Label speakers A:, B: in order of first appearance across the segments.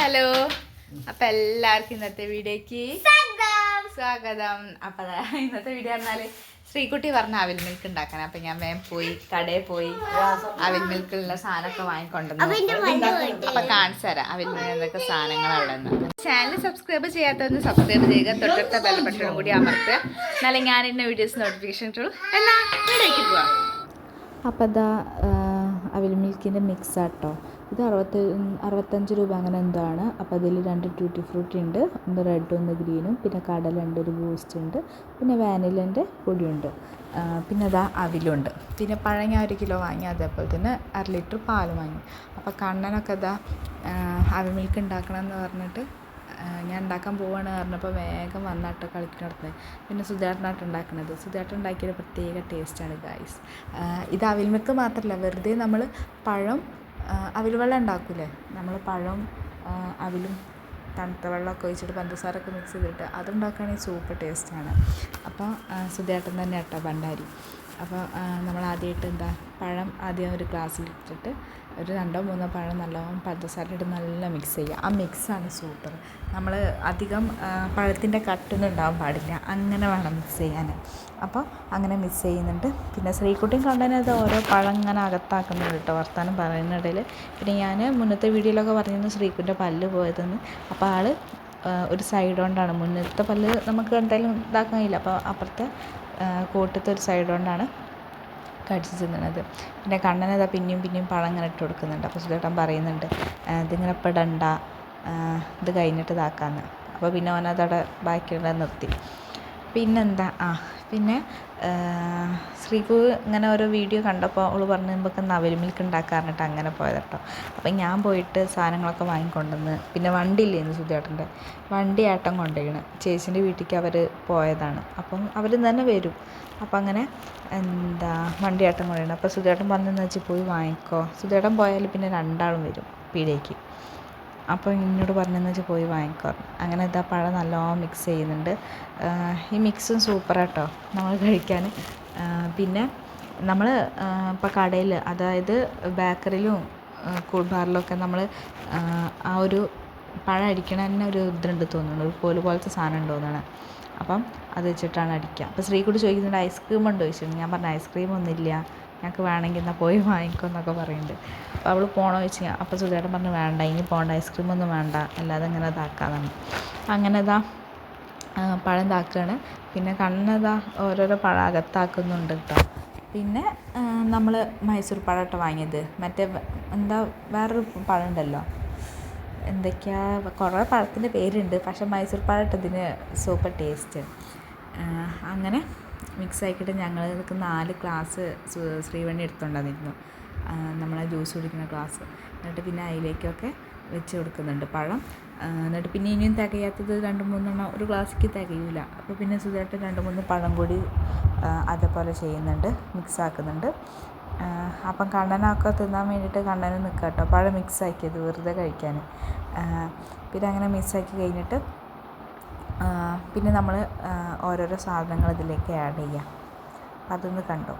A: Hello. അപ്പൊ എല്ലാവർക്കും ഇന്നത്തെ വീഡിയോക്ക് സ്വാഗതം. അപ്പൊ ഇന്നത്തെ വീഡിയോ പറഞ്ഞാൽ ശ്രീകുട്ടി പറഞ്ഞ അവിൽ മിൽക്ക് ഉണ്ടാക്കാൻ. അപ്പൊ ഞാൻ വേഗം പോയി കടയിൽ പോയി അവിൽ മിൽക്കിലുള്ള സാധനമൊക്കെ വാങ്ങിക്കൊണ്ടുവന്നു. അപ്പൊ കാണിച്ചു തരാം അവിൽ മിൽക്ക് എന്തൊക്കെ സാധനങ്ങളുള്ളതെന്ന് ചാനൽ സബ്സ്ക്രൈബ് ചെയ്യാത്തവന്ന് സബ്സ്ക്രൈബ് ചെയ്യുക. തൊട്ടടുത്ത ബെൽ ബട്ടണും കൂടി അമർത്തുക. എന്നാലും ഞാൻ ഇന്ന വീഡിയോസ് നോട്ടിഫിക്കേഷൻ കിട്ടുള്ളൂ എന്നാ വീഡിയോക്ക് പോവാം.
B: അപ്പോൾ ഇതാ അവിൽ മിൽക്കിന്റെ മിക്സ് ആട്ടോ. ഇത് അറുപത്തി അറുപത്തഞ്ച് രൂപ അങ്ങനെ എന്താണ്. അപ്പോൾ അതിൽ രണ്ട് ട്യൂട്ടി ഫ്രൂട്ടി ഉണ്ട്. ഒന്ന് റെഡും ഒന്ന് ഗ്രീനും പിന്നെ കടലുണ്ട് ഒരു ബൂസ്റ്റ് ഉണ്ട്. പിന്നെ വാനിലന്റെ പൊടിയുണ്ട് പിന്നെ അതാ അവിലുണ്ട്. പിന്നെ പഴം ഒരു കിലോ വാങ്ങി അതേപോലെ തന്നെ അര ലിറ്റർ പാൽ വാങ്ങി. അപ്പോൾ കണ്ണനൊക്കെ ഇതാ അവി മിൽക്ക് ഉണ്ടാക്കണം എന്ന് പറഞ്ഞിട്ട് ഞാൻ ഉണ്ടാക്കാൻ പോവാണ് പറഞ്ഞപ്പോൾ വേഗം വന്നിട്ട് കളിക്കുന്നിടത്ത് പിന്നെ സുധേട്ടനായിട്ട് ഉണ്ടാക്കുന്നത് സുധേട്ടൻ ഉണ്ടാക്കിയത് പ്രത്യേക ടേസ്റ്റാണ് ഗായ്സ് ഇത് അവിൽമിക്ക് മാത്രമല്ല വെറുതെ നമ്മൾ പഴം അവിൽ വെള്ളം ഉണ്ടാക്കൂലേ? നമ്മൾ പഴം അവിലും തണുത്ത വെള്ളമൊക്കെ ഒഴിച്ചിട്ട് പഞ്ചസാരൊക്കെ മിക്സ് ചെയ്തിട്ട് അതുണ്ടാക്കുകയാണെങ്കിൽ സൂപ്പർ ടേസ്റ്റാണ് അപ്പോൾ സുധേട്ടൻ തന്നെ കേട്ടോ ഭണ്ടാരി അപ്പോൾ നമ്മൾ ആദ്യമായിട്ട് എന്താ പഴം ആദ്യം ഒരു ഗ്ലാസ്സിലിട്ടിട്ട് ഒരു രണ്ടോ മൂന്നോ പഴം നല്ലോണം പഞ്ചസാര ഇട്ട് നല്ല മിക്സ് ചെയ്യുക. ആ മിക്സാണ് സൂപ്പർ നമ്മൾ അധികം പഴത്തിന്റെ കട്ടൊന്നും ഉണ്ടാവാൻ പാടില്ല. അങ്ങനെ വേണം മിക്സ് ചെയ്യാൻ. അപ്പോൾ അങ്ങനെ മിക്സ് ചെയ്യുന്നുണ്ട്. പിന്നെ ശ്രീക്കുട്ടിയും കണ്ടതിനത് ഓരോ പഴം ഇങ്ങനെ അകത്താക്കുന്നുണ്ട് കേട്ടോ. വർത്താനം പറയുന്നിടയിൽ പിന്നെ ഞാൻ മുന്നത്തെ വീഡിയോയിലൊക്കെ പറഞ്ഞിരുന്നു ശ്രീക്കുട്ടിന്റെ പല്ല് പോയതെന്ന്. അപ്പോൾ ആൾ ഒരു സൈഡ് കൊണ്ടാണ്. മുന്നത്തെ പല്ല് നമുക്ക് എന്തായാലും ഇതാക്കാൻ കഴിയില്ല. അപ്പോൾ അപ്പുറത്തെ കൂട്ടത്തെ ഒരു സൈഡ് കൊണ്ടാണ് കടിച്ച് തിന്നണത്. പിന്നെ കണ്ണനതാ പിന്നെയും പിന്നെയും പഴം ഇങ്ങനെ ഇട്ട് കൊടുക്കുന്നുണ്ട്. അപ്പോൾ സുധേട്ടൻ പറയുന്നുണ്ട് "ആ, ഇതിങ്ങനെ പെടണ്ട ഇത് കഴിഞ്ഞിട്ട് ഇതാക്കാമെന്ന് അപ്പോൾ പിന്നെ അവനതവിടെ ബാക്കിയുള്ള നിർത്തി. പിന്നെന്താ? ആ പിന്നെ ശ്രീപു ഇങ്ങനെ ഓരോ വീഡിയോ കണ്ടപ്പോൾ അവൾ പറഞ്ഞു നമുക്ക് നവൽ മിൽക്ക് ഉണ്ടാക്കാറുണ്ട് അങ്ങനെ പോയത് കേട്ടോ അപ്പം ഞാൻ പോയിട്ട് സാധനങ്ങളൊക്കെ വാങ്ങിക്കൊണ്ടുവന്ന് പിന്നെ വണ്ടി ഇല്ലേന്ന് സുധേട്ടന്റെ? വണ്ടി ഏട്ടൻ കൊണ്ടുപോയിണ് ചേച്ചീന്റെ വീട്ടിലേക്ക് അവർ പോയതാണ്. അപ്പം അവർ തന്നെ വരും. അപ്പം അങ്ങനെ എന്താ വണ്ടി ഏട്ടൻ കൊണ്ടുപോയിണ് അപ്പോൾ സുധേട്ടൻ പറഞ്ഞെന്ന് വെച്ചാൽ പോയി വാങ്ങിക്കോ. സുധേട്ടൻ പോയാൽ പിന്നെ രണ്ടാളും വരും പീടിയേക്ക് അപ്പോൾ എന്നോട് പറഞ്ഞെന്ന് വെച്ചാൽ പോയി വാങ്ങിക്കോ അങ്ങനെ ഇതാ പഴം നല്ലോണം മിക്സ് ചെയ്യുന്നുണ്ട്. ഈ മിക്സും സൂപ്പറാട്ടോ നമ്മൾ കഴിക്കാൻ. പിന്നെ നമ്മൾ ഇപ്പോൾ കടയിൽ അതായത് ബേക്കറിയിലും കൂൾ ബാറിലൊക്കെ നമ്മൾ ആ ഒരു പഴം അടിക്കണ തന്നെ ഒരു ഇതുണ്ട് തോന്നുന്നു. ഒരു കോൽ പോലത്തെ സാധനം ഉണ്ടോന്നാണ് അപ്പം അത് വെച്ചിട്ടാണ് അടിക്കുക. അപ്പോൾ ശ്രീകുട്ടി ചോദിക്കുന്നുണ്ട് ഐസ്ക്രീം ഉണ്ടോ ചോദിച്ചു. ഞാൻ പറഞ്ഞു ഐസ്ക്രീം ഒന്നുമില്ല ഞങ്ങൾക്ക് വേണമെങ്കിൽ എന്നാൽ പോയി വാങ്ങിക്കോ എന്നൊക്കെ പറയുന്നുണ്ട് അപ്പോൾ അവൾ പോകണോ ചോദിച്ചു അപ്പോൾ സുധേട്ടൻ പറഞ്ഞു വേണ്ട ഇനി പോകണ്ട ഐസ്ക്രീം ഒന്നും വേണ്ട അല്ലാതെ ഇങ്ങനെ ഇതാക്കാന്നാണ്. അങ്ങനെ ഇതാ പഴം ഇതാക്കുകയാണ് പിന്നെ കണ്ണതാ ഓരോരോ പഴം അകത്താക്കുന്നുണ്ട് കേട്ടോ പിന്നെ നമ്മൾ മൈസൂർ പഴം വാങ്ങിയത്. മറ്റേ എന്താ വേറൊരു പഴം ഉണ്ടല്ലോ. എന്തൊക്കെയാ കുറേ പഴത്തിന്റെ പേരുണ്ട്. പക്ഷേ മൈസൂർ പഴം ഇട്ടതിന് സൂപ്പർ ടേസ്റ്റ്. അങ്ങനെ മിക്സ് ആക്കിയിട്ട് ഞങ്ങൾ ഇതൊക്കെ നാല് ക്ലാസ് ശ്രീവണ്ണി എടുത്തുണ്ടായിരുന്നു നമ്മളെ ജ്യൂസ് കുടിക്കുന്ന ക്ലാസ്. എന്നിട്ട് പിന്നെ അതിലേക്കൊക്കെ വെച്ച് കൊടുക്കുന്നുണ്ട് പഴം. എന്നിട്ട് പിന്നെ ഇനിയും തികയാത്തത് രണ്ട് മൂന്നെണ്ണം ഒരു ക്ലാസ്സിക്ക് തികയില്ല അപ്പോൾ പിന്നെ സുഖമായിട്ട് രണ്ട് മൂന്ന് പഴം കൂടി അതേപോലെ ചെയ്യുന്നുണ്ട് മിക്സ് ആക്കുന്നുണ്ട് അപ്പം കണ്ണനൊക്കെ തിന്നാൻ വേണ്ടിയിട്ട് കണ്ണന് നിൽക്കുക കേട്ടോ പഴം മിക്സ് ആക്കിയത് വെറുതെ കഴിക്കാൻ പിന്നെ അങ്ങനെ മിക്സ് ആക്കി കഴിഞ്ഞിട്ട് പിന്നെ നമ്മൾ ഓരോരോ സാധനങ്ങൾ ഇതിലേക്ക് ആഡ് ചെയ്യാം. അപ്പം അതൊന്ന് കണ്ടോ?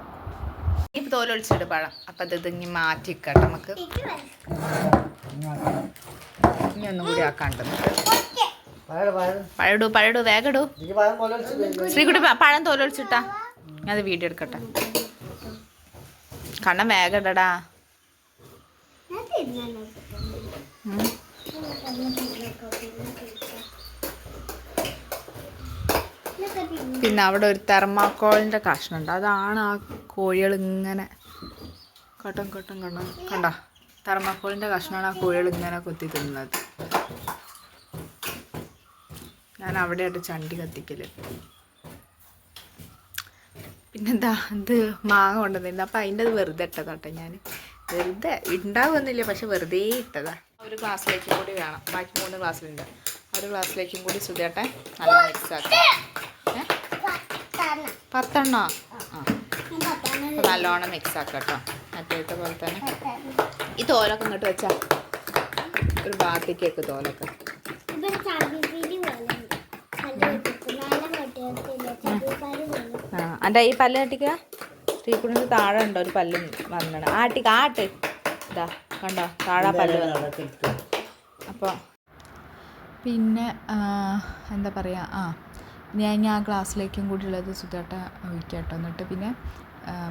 A: ഇപ്പം തോലൊളിച്ചിട്ട് പഴം അപ്പം അത് ഇതിങ്ങി മാറ്റി കേട്ടോ നമുക്ക്. ഇനി ഒന്നും കൂടി ആക്കാണ്ട് പഴടു പഴടു വേഗടു. ശ്രീകുട്ടി പഴം തോലൊളിച്ചിട്ടാ ഞാൻ അത് വീഡിയോ എടുക്കട്ടെ. കണ്ണം വേഗടടാ ഉം. പിന്നെ അവിടെ ഒരു തെർമാക്കോളിന്റെ കാഷ്ണുണ്ട്. അതാണ് ആ കോഴികൾ ഇങ്ങനെ കട്ടം കട്ടം കണ്ട കണ്ട? തെർമാക്കോളിന്റെ കഷ്ണമാണ് ആ കോഴികൾ ഇങ്ങനെ കൊത്തി തിന്നുന്നത്. ഞാൻ അവിടെയായിട്ട് ചണ്ടി കത്തിക്കൽ. പിന്നെന്താ? ഇത് മാങ്ങ കൊണ്ടുവന്നിരുന്നു. അപ്പം അതിന്റെ അത് വെറുതെ ഇട്ടതാട്ടെ ഞാൻ വെറുതെ ഉണ്ടാവുന്നില്ല പക്ഷെ വെറുതെ ഇട്ടതാ. ഒരു ഗ്ലാസ്സിലേക്കും കൂടി വേണം. ബാക്കി മൂന്ന് ഗ്ലാസ്സിലുണ്ട്. ഒരു ഗ്ലാസ്സിലേക്കും കൂടി സുധേട്ടെ നല്ല മിക്സ് ആക്കാം? പത്തെണ്ണോ ആ നല്ലോണം മിക്സ് ആക്കട്ടോ കേട്ടോ മറ്റേത്തെ പോലെ തന്നെ ഈ തോലൊക്കെ ഇങ്ങോട്ട് വെച്ചാ ഒരു ബാക്കിക്കേക്ക് തോലൊക്കെ ആ എന്റെ ഈ പല്ല് കെട്ടിക്കുക ശ്രീകുട്ടിന് താഴെ ഉണ്ടോ ഒരു പല്ലും വന്നത് ആട്ടിക്ക ആട്ട് ഇതാ കണ്ടോ താഴെ പല്ല് അപ്പോൾ
B: പിന്നെ എന്താ പറയുക ആ ഞാൻ ഞാൻ ആ ക്ലാസ്സിലേക്കും കൂടി ഉള്ളത് സുധേട്ട ഒഴിക്കുക കേട്ടോ എന്നിട്ട് പിന്നെ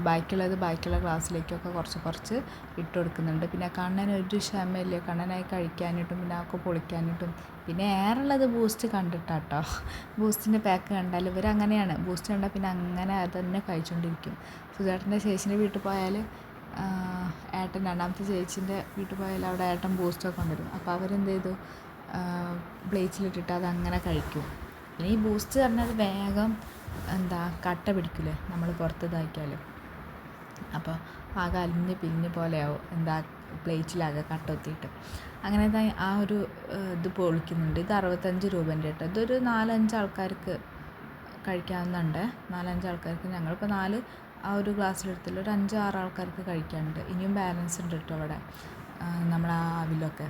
B: ബാക്കിയുള്ളത് ബാക്കിയുള്ള ക്ലാസ്സിലേക്കൊക്കെ കുറച്ച് കുറച്ച് ഇട്ട് കൊടുക്കുന്നുണ്ട്. പിന്നെ കണ്ണന് ഒരു ക്ഷമയില്ല. കണ്ണനായി കഴിക്കാനായിട്ടും പിന്നെ ഒക്കെ പൊളിക്കാനായിട്ടും പിന്നെ ഏറുള്ളത് ബൂസ്റ്റ് കണ്ടിട്ടാട്ടോ. ബൂസ്റ്റിന്റെ പാക്ക് കണ്ടാൽ ഇവരങ്ങനെയാണ്. ബൂസ്റ്റ് കണ്ടാൽ പിന്നെ അങ്ങനെ അത് തന്നെ കഴിച്ചുകൊണ്ടിരിക്കും സുധേട്ടന്റെ ചേച്ചീന്റെ വീട്ടിൽ പോയാൽ ഏട്ടൻ രണ്ടാമത്തെ ചേച്ചീന്റെ വീട്ടിൽ പോയാൽ അവിടെ ഏട്ടൻ ബൂസ്റ്റൊക്കെ കൊണ്ടുവരും. അപ്പോൾ അവരെന്ത് ചെയ്തു? പ്ലേറ്റിലിട്ടിട്ട് അത് അങ്ങനെ കഴിക്കും. പിന്നെ ഈ ബൂസ്റ്റ് പറഞ്ഞാൽ വേഗം എന്താ കട്ട പിടിക്കില്ലേ നമ്മൾ പുറത്ത് ഇതാക്കിയാൽ അപ്പോൾ ആകെ അലിഞ്ഞ് പിരിഞ്ഞ് പോലെയാവും എന്താ പ്ലേറ്റിലാകെ കട്ട ഒത്തിയിട്ട് അങ്ങനെ ആ ഒരു ഇത് പൊളിക്കുന്നുണ്ട്. ഇത് അറുപത്തഞ്ച് രൂപേന്റെ കേട്ടോ. ഇതൊരു നാലഞ്ച് ആൾക്കാർക്ക് കഴിക്കാവുന്നുണ്ട്. നാലഞ്ച് ആൾക്കാർക്ക് ഞങ്ങളിപ്പോൾ നാല് ആ ഒരു ഗ്ലാസ്സിലെടുത്തില്ല ഒരു അഞ്ച് ആറ് ആൾക്കാർക്ക് കഴിക്കാനുണ്ട്. ഇനിയും ബാലൻസ് ഉണ്ട് കേട്ടോ അവിടെ നമ്മൾ ആ അവിലൊക്കെ.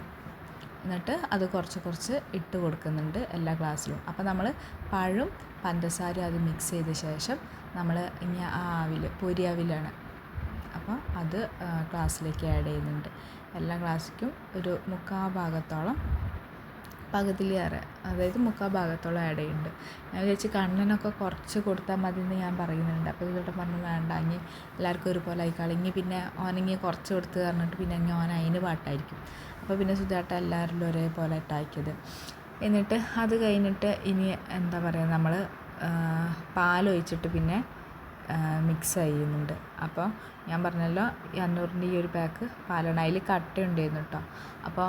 B: എന്നിട്ട് അത് കുറച്ച് കുറച്ച് ഇട്ട് കൊടുക്കുന്നുണ്ട് എല്ലാ ഗ്ലാസ്സിലും. അപ്പോൾ നമ്മൾ പഴവും പഞ്ചസാരയും അത് മിക്സ് ചെയ്ത ശേഷം നമ്മൾ ഇനി ആ ആവിൽ പൊരിയാവിലാണ് അപ്പോൾ അത് ഗ്ലാസ്സിലേക്ക് ആഡ് ചെയ്യുന്നുണ്ട്. എല്ലാ ഗ്ലാസ്സിക്കും ഒരു മുക്കാ ഭാഗത്തോളം പകുതിയിലേറെ അതായത് മുക്കാൽ ഭാഗത്തോളം ആഡ് ചെയ്യുന്നുണ്ട്. ഞാൻ വിചാരിച്ച് കണ്ണനൊക്കെ കുറച്ച് കൊടുത്താൽ മതി എന്ന് ഞാൻ പറയുന്നുണ്ട്. അപ്പോൾ ഇതിലോട്ട് പറഞ്ഞു വേണ്ട ഇനി എല്ലാവർക്കും ഒരുപോലെ ആയിക്കാളും. ഇനി പിന്നെ ഓനങ്ങി കുറച്ച് കൊടുത്ത് പറഞ്ഞിട്ട് പിന്നെ ഇനി ഓൻ അതിന് പാട്ടായിരിക്കും. അപ്പോൾ പിന്നെ സുധാട്ട എല്ലാവരിലും ഒരേപോലെ ഇട്ടാക്കിയത്. എന്നിട്ട് അത് കഴിഞ്ഞിട്ട് ഇനി എന്താ പറയുക നമ്മൾ പാലൊഴിച്ചിട്ട് പിന്നെ മിക്സ് ചെയ്യുന്നുണ്ട്. അപ്പോൾ ഞാൻ പറഞ്ഞല്ലോ ഈ അഞ്ഞൂറിന്റെ ഈ ഒരു പാക്ക് പാലാണ്. അതിൽ കട്ടയുണ്ടായിരുന്നു കേട്ടോ അപ്പോൾ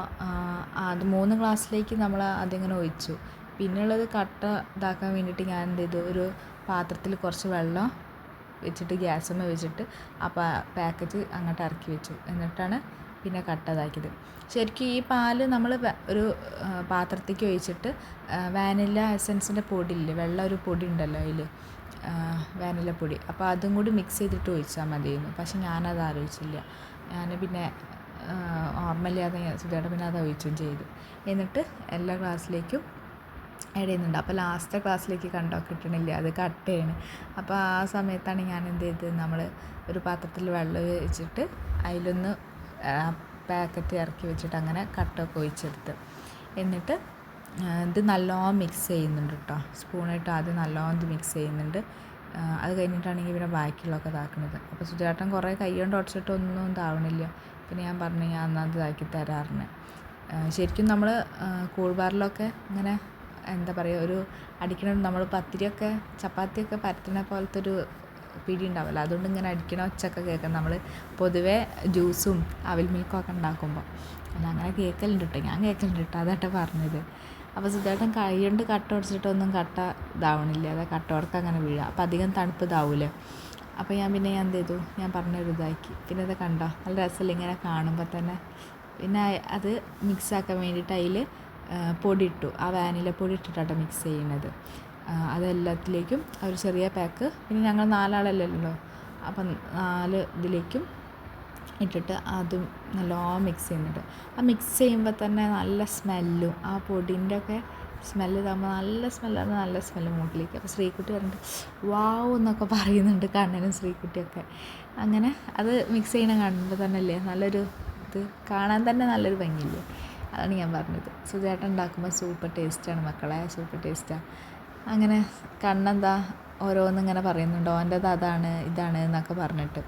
B: അത് മൂന്ന് ഗ്ലാസ്സിലേക്ക് നമ്മൾ അതിങ്ങനെ ഒഴിച്ചു. പിന്നെയുള്ളത് കട്ട ഇതാക്കാൻ വേണ്ടിയിട്ട് ഞാൻ എന്ത് ചെയ്തു? ഒരു പാത്രത്തിൽ കുറച്ച് വെള്ളം വെച്ചിട്ട് ഗ്യാസമ്മ വെച്ചിട്ട് ആ പാക്കറ്റ് അങ്ങോട്ട് ഇറക്കി വെച്ചു. എന്നിട്ടാണ് പിന്നെ കട്ടതാക്കിയത് ശരിക്കും ഈ പാൽ നമ്മൾ ഒരു പാത്രത്തേക്ക് ഒഴിച്ചിട്ട് വാനില എസൻസിന്റെ പൊടി ഇല്ലേ വെള്ള ഒരു പൊടി ഉണ്ടല്ലോ അതിൽ വാനില പൊടി. അപ്പോൾ അതും കൂടി മിക്സ് ചെയ്തിട്ട് ഒഴിച്ചാൽ മതിയായിരുന്നു. പക്ഷെ ഞാനത് ആലോചിച്ചില്ല. ഞാൻ പിന്നെ ഓർമ്മയില്ലാതെ സുധയുടെ പിന്നെ അത് ഒഴിച്ചും ചെയ്തു. എന്നിട്ട് എല്ലാ ക്ലാസ്സിലേക്കും ആഡ് ചെയ്യുന്നുണ്ട്. അപ്പോൾ ലാസ്റ്റ് ക്ലാസ്സിലേക്ക് കണ്ടോ കിട്ടണില്ല. അത് കട്ടയാണ് അപ്പോൾ ആ സമയത്താണ് ഞാൻ എന്ത് ചെയ്തത്? നമ്മൾ ഒരു പാത്രത്തിൽ വെള്ളം വെച്ചിട്ട് അതിലൊന്ന് പാക്കറ്റ് ഇറക്കി വെച്ചിട്ട് അങ്ങനെ കട്ടൊക്കെ ഒഴിച്ചെടുത്ത് എന്നിട്ട് ഇത് നല്ലോണം മിക്സ് ചെയ്യുന്നുണ്ട് കേട്ടോ സ്പൂണായിട്ട് ആദ്യം നല്ലോണം ഇത് മിക്സ് ചെയ്യുന്നുണ്ട്. അത് കഴിഞ്ഞിട്ടാണെങ്കിൽ പിന്നെ ബാക്കിയുള്ളതൊക്കെ ഇതാക്കുന്നത്. അപ്പോൾ സുജാട്ടൻ കുറേ കൈ കൊണ്ട് ഉടച്ചിട്ടൊന്നും ഇതാവണില്ല. പിന്നെ ഞാൻ പറഞ്ഞു ഞാൻ ഇത് ഇതാക്കി തരാറിന്. ശരിക്കും നമ്മൾ കൂൾബാറിലൊക്കെ ഇങ്ങനെ എന്താ പറയുക ഒരു അടിക്കണ നമ്മൾ പത്തിരിയൊക്കെ ചപ്പാത്തിയൊക്കെ പരത്തണ പോലത്തെ ഒരു പിടി ഉണ്ടാവില്ല അതുകൊണ്ട് ഇങ്ങനെ അടിക്കണ ഒച്ചയൊക്കെ കേൾക്കാം നമ്മൾ പൊതുവേ ജ്യൂസും അവിൽ മിൽക്കും ഒക്കെ ഉണ്ടാക്കുമ്പോൾ അല്ല അങ്ങനെ കേൾക്കലുണ്ട് കേട്ടോ ഞാൻ കേൾക്കലുണ്ട് കേട്ടോ അതാട്ടോ പറഞ്ഞത്. അപ്പോൾ സുധേട്ടൻ കൈ കൊണ്ട് കട്ട ഉടച്ചിട്ടൊന്നും കട്ട ഇതാവണില്ല. അതായത് കട്ട ഉടക്കം അങ്ങനെ വീഴുക അപ്പോൾ അധികം തണുപ്പ് ഇതാവൂലേ. അപ്പോൾ ഞാൻ പിന്നെ ഞാൻ എന്ത് ചെയ്തു? ഞാൻ പറഞ്ഞൊരു ഇതാക്കി. പിന്നെ അത് കണ്ടോ? നല്ല രസമില്ല ഇങ്ങനെ കാണുമ്പോൾ തന്നെ. പിന്നെ അത് മിക്സാക്കാൻ വേണ്ടിയിട്ട് അതിൽ പൊടി ഇട്ടു. ആ വാനില പൊടി ഇട്ടിട്ടാട്ടോ മിക്സ് ചെയ്യുന്നത്. അതെല്ലാത്തിലേക്കും ഒരു ചെറിയ പാക്ക്. പിന്നെ ഞങ്ങൾ നാലാളല്ലല്ലോ. അപ്പം നാല് ഇതിലേക്കും ഇട്ടിട്ട് അതും നല്ലോണം മിക്സ് ചെയ്യുന്നുണ്ട്. ആ മിക്സ് ചെയ്യുമ്പോൾ തന്നെ നല്ല സ്മെല്ലും ആ പൊടിന്റെ ഒക്കെ സ്മെല്ല് ഇതാകുമ്പോൾ നല്ല സ്മെല്ലാണ് നല്ല സ്മെല്ല് മൂട്ടിലേക്ക് അപ്പോൾ ശ്രീകുട്ടി പറഞ്ഞിട്ട് വാവ് എന്നൊക്കെ പറയുന്നുണ്ട് കണ്ണനും ശ്രീകുട്ടിയൊക്കെ. അങ്ങനെ അത് മിക്സ് ചെയ്യണ കാണുമ്പോൾ തന്നെ അല്ലേ നല്ലൊരു ഇത് കാണാൻ തന്നെ നല്ലൊരു ഭംഗിയില്ലേ? അതാണ് ഞാൻ പറഞ്ഞത്. സുജേട്ടൻ ഉണ്ടാക്കുമ്പോൾ സൂപ്പർ ടേസ്റ്റാണ് മക്കളെ സൂപ്പർ ടേസ്റ്റാണ് അങ്ങനെ കണ്ണെന്താ ഓരോന്നിങ്ങനെ പറയുന്നുണ്ട്. ഓന്റെത് അതാണ് ഇതാണ് എന്നൊക്കെ പറഞ്ഞിട്ട്.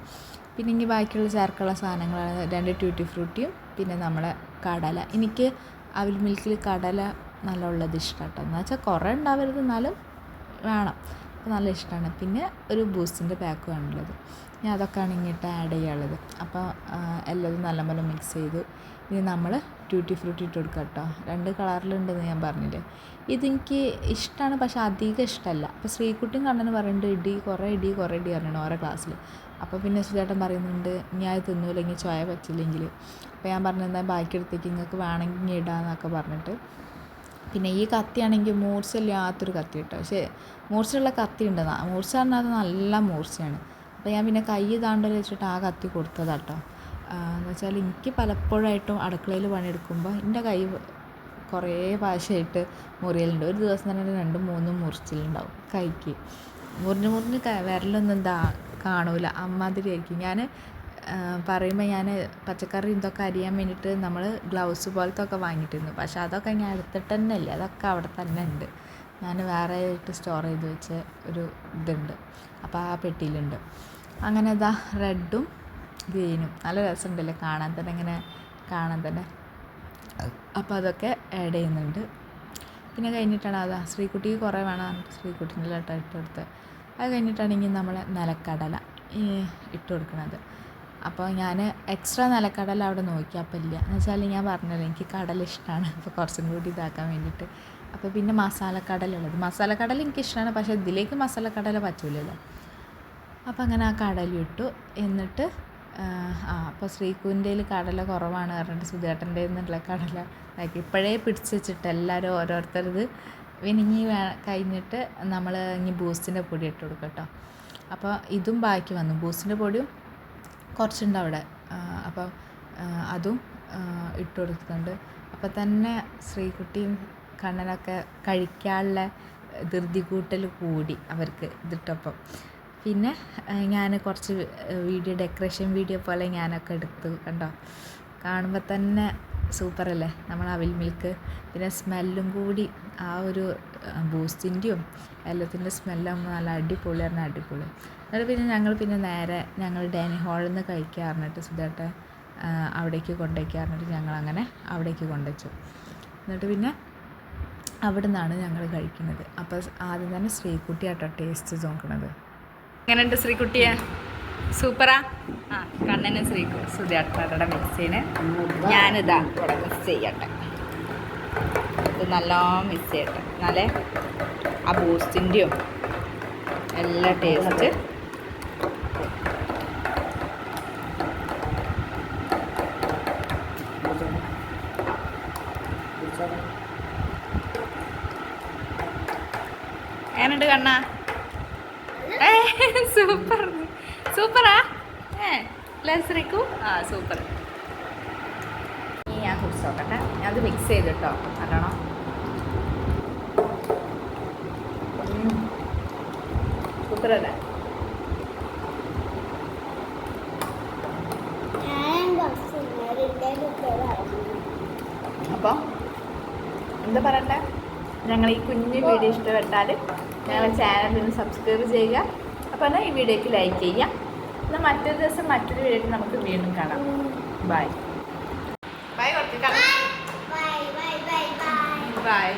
B: പിന്നെ ഇനി ബാക്കിയുള്ള ചേർക്കുള്ള സാധനങ്ങളാണ് രണ്ട് ട്യൂട്ടി ഫ്രൂട്ടിയും പിന്നെ നമ്മളെ കടല. എനിക്ക് അവിൽ മിൽക്കിൽ കടല നല്ല ഉള്ളത് ഇഷ്ടം കേട്ടോ എന്ന് വെച്ചാൽ കുറേ ഉണ്ടാവരുത് എന്നാലും വേണം. അപ്പോൾ നല്ല ഇഷ്ടമാണ് പിന്നെ ഒരു ബൂസ്റ്റിന്റെ പാക്കും ഞാൻ അതൊക്കെയാണ് ഇങ്ങോട്ട് ആഡ് ചെയ്യാനുള്ളത്. അപ്പോൾ എല്ലാതും നല്ലപോലെ മിക്സ് ചെയ്തു ഇനി നമ്മൾ ട്യൂട്ടി ഫ്രൂട്ടി ഇട്ട് കൊടുക്കുക കേട്ടോ രണ്ട് കളറിലുണ്ടെന്ന് ഞാൻ പറഞ്ഞില്ലേ? ഇതെനിക്ക് ഇഷ്ടമാണ് പക്ഷേ അധികം ഇഷ്ടമല്ല അപ്പോൾ ശ്രീകുട്ടിയും കണ്ണനും പറയുന്നുണ്ട് ഇടി കുറേ ഇടി കുറേ ഇടി പറഞ്ഞിട്ടുണ്ട് ഓരോ ക്ലാസ്സിൽ അപ്പോൾ പിന്നെ സുചേട്ടൻ പറയുന്നുണ്ട് ഞാൻ അത് തിന്നൂലെങ്കിൽ ചോയ പറ്റില്ലെങ്കിൽ അപ്പോൾ ഞാൻ പറഞ്ഞു എന്നാൽ ബാക്കി എടുത്തേക്ക്? നിങ്ങൾക്ക് വേണമെങ്കിൽ ഇടാന്നൊക്കെ പറഞ്ഞിട്ട്. പിന്നെ ഈ കത്തിയാണെങ്കിൽ മൂർച്ചയില്ലാത്തൊരു കത്തി കേട്ടോ പക്ഷേ മൂർച്ചയുള്ള കത്തി ഉണ്ട് മൂർച്ച പറഞ്ഞാൽ അത് നല്ല മൂർച്ചയാണ്. അപ്പോൾ ഞാൻ പിന്നെ കൈ താണ്ടൽ വെച്ചിട്ട് ആ കത്തി കൊടുത്തതാട്ടോ എന്ന് വെച്ചാൽ എനിക്ക് പലപ്പോഴായിട്ടും അടുക്കളയിൽ പണിയെടുക്കുമ്പോൾ എന്റെ കൈ കുറേ പ്രാവശ്യമായിട്ട് മുറിയലുണ്ട്. ഒരു ദിവസം തന്നെ രണ്ടും മൂന്നും മുറിച്ചിലുണ്ടാവും കൈക്ക്. മുറിഞ്ഞ് മുറിഞ്ഞ് വിരലൊന്നും എന്താ കാണൂല. അമ്മാതിരി ആയിരിക്കും ഞാൻ പറയുമ്പോൾ ഞാൻ പച്ചക്കറി ഇതൊക്കെ അരിയാൻ വേണ്ടിയിട്ട് നമ്മൾ ഗ്ലൗസ് പോലത്തെ ഒക്കെ വാങ്ങിയിട്ടിരുന്നു. പക്ഷേ അതൊക്കെ ഞാൻ എടുത്തിട്ട് തന്നെ ഇല്ല അതൊക്കെ അവിടെ തന്നെ ഉണ്ട്. ഞാൻ വേറെ ആയിട്ട് സ്റ്റോർ ചെയ്ത് വെച്ച ഒരു ഇതുണ്ട്. അപ്പോൾ ആ പെട്ടിയിലുണ്ട്. അങ്ങനെ ഇതാ റെഡും ഗ്രീനും നല്ല രസമുണ്ടല്ലേ കാണാൻ തന്നെ ഇങ്ങനെ കാണാൻ തന്നെ. അപ്പോൾ അതൊക്കെ ആഡ് ചെയ്യുന്നുണ്ട്. പിന്നെ കഴിഞ്ഞിട്ടാണ് അതാ ശ്രീകുട്ടിക്ക് കുറേ വേണം പറഞ്ഞിട്ട് ശ്രീകുട്ടീന്റെ ഇട്ട് കൊടുത്ത് അത് കഴിഞ്ഞിട്ടാണെങ്കിൽ നമ്മൾ നിലക്കടല ഇട്ട് കൊടുക്കുന്നത് അപ്പോൾ ഞാൻ എക്സ്ട്രാ നിലക്കടല അവിടെ നോക്കി. ഇല്ല. എന്ന് വെച്ചാൽ ഞാൻ പറഞ്ഞല്ലോ എനിക്ക് കടല ഇഷ്ടമാണ് അപ്പോൾ കുറച്ചും കൂടി ഇതാക്കാൻ വേണ്ടിയിട്ട് അപ്പോൾ പിന്നെ മസാലക്കടല ഉള്ളത് മസാലക്കടല എനിക്ക് ഇഷ്ടമാണ് പക്ഷേ ഇതിലേക്ക് മസാലക്കടല പറ്റൂലല്ലോ. അപ്പോൾ അങ്ങനെ ആ കടല ഇട്ടു എന്നിട്ട് ആ അപ്പോൾ ശ്രീകുവിന്റെ കടല കുറവാണ് പറഞ്ഞിട്ട് സുധേട്ടന്റെ നിന്നുള്ള കടല ഇതാക്കി ഇപ്പോഴേ പിടിച്ച് വെച്ചിട്ട് എല്ലാവരും ഓരോരുത്തരത് വിനിങ്ങി കഴിഞ്ഞിട്ട് നമ്മൾ ഇനി ബൂസ്റ്റിന്റെ പൊടി ഇട്ട് കൊടുക്കും കേട്ടോ അപ്പോൾ ഇതും ബാക്കി വന്നു. ബൂസ്റ്റിന്റെ പൊടിയും കുറച്ചുണ്ട് അവിടെ. അപ്പോൾ അതും ഇട്ട് കൊടുക്കുന്നുണ്ട്. അപ്പോൾ തന്നെ ശ്രീകുട്ടിയും കണ്ണനൊക്കെ കഴിക്കാനുള്ള ധൃതി കൂട്ടൽ കൂടി അവർക്ക് ഇതിട്ടപ്പം. പിന്നെ ഞാൻ കുറച്ച് വീഡിയോ ഡെക്കറേഷൻ വീഡിയോ പോലെ ഞാനൊക്കെ എടുത്തു കണ്ടോ? കാണുമ്പോൾ തന്നെ സൂപ്പറല്ലേ? നമ്മൾ അവിൽ മിൽക്ക് പിന്നെ സ്മെല്ലും കൂടി ആ ഒരു ബൂസ്റ്റിന്റെയും എല്ലാത്തിന്റെ സ്മെല്ലാകുമ്പോൾ നല്ല അടിപൊളി പറഞ്ഞാൽ അടിപൊളി. എന്നിട്ട് പിന്നെ ഞങ്ങൾ പിന്നെ നേരെ ഞങ്ങൾ ഡൈനിങ് ഹാളിൽ നിന്ന് കഴിക്കാൻ പറഞ്ഞിട്ട് സുധേട്ടെ അവിടേക്ക് കൊണ്ടുവയ്ക്കുക പറഞ്ഞിട്ട് ഞങ്ങൾ അങ്ങനെ അവിടേക്ക് കൊണ്ടുവച്ചു. എന്നിട്ട് പിന്നെ അവിടെ നിന്നാണ് ഞങ്ങൾ കഴിക്കുന്നത് അപ്പോൾ ആദ്യം തന്നെ ശ്രീകുട്ടി ആട്ടോ ടേസ്റ്റ് നോക്കണത്.
A: എങ്ങനെയുണ്ട് ശ്രീകുട്ടിയെ? സൂപ്പറാ? ആ കണ്ണന് ശ്രീ സുധിയാട്ടയുടെ മിക്സിന് ഞാനിതാ മിക്സ് ചെയ്യട്ടെ. ഇത് നല്ല മിക്സ് ചെയ്യട്ടെ. എന്നാലേ ആ ബൂസ്റ്റിന്റെയും എല്ലാ ടേസ്റ്റ് എങ്ങനെയുണ്ട് കണ്ണാ. ഏ സൂപ്പർ. സൂപ്പറാ? ഏ ആ സൂപ്പർ. ഇനി ഞാൻ കുറിച്ച് നോക്കട്ടെ. അത് മിക്സ് ചെയ്തിട്ടോ. നല്ലോണം. സൂപ്പർ അല്ലേ അപ്പോൾ എന്താ പറയണ്ടേ? ഞങ്ങൾ ഈ കുഞ്ഞു വീഡിയോ ഇഷ്ടപ്പെട്ടാൽ ഞങ്ങളുടെ ചാനൽ ഒന്ന് സബ്സ്ക്രൈബ് ചെയ്യുക. അപ്പോൾ ഈ വീഡിയോക്ക് ലൈക്ക് ചെയ്യുക. എന്നാൽ മറ്റൊരു ദിവസം മറ്റൊരു വീഡിയോയിൽ നമുക്ക് വീണ്ടും കാണാം. Bye bye bye bye bye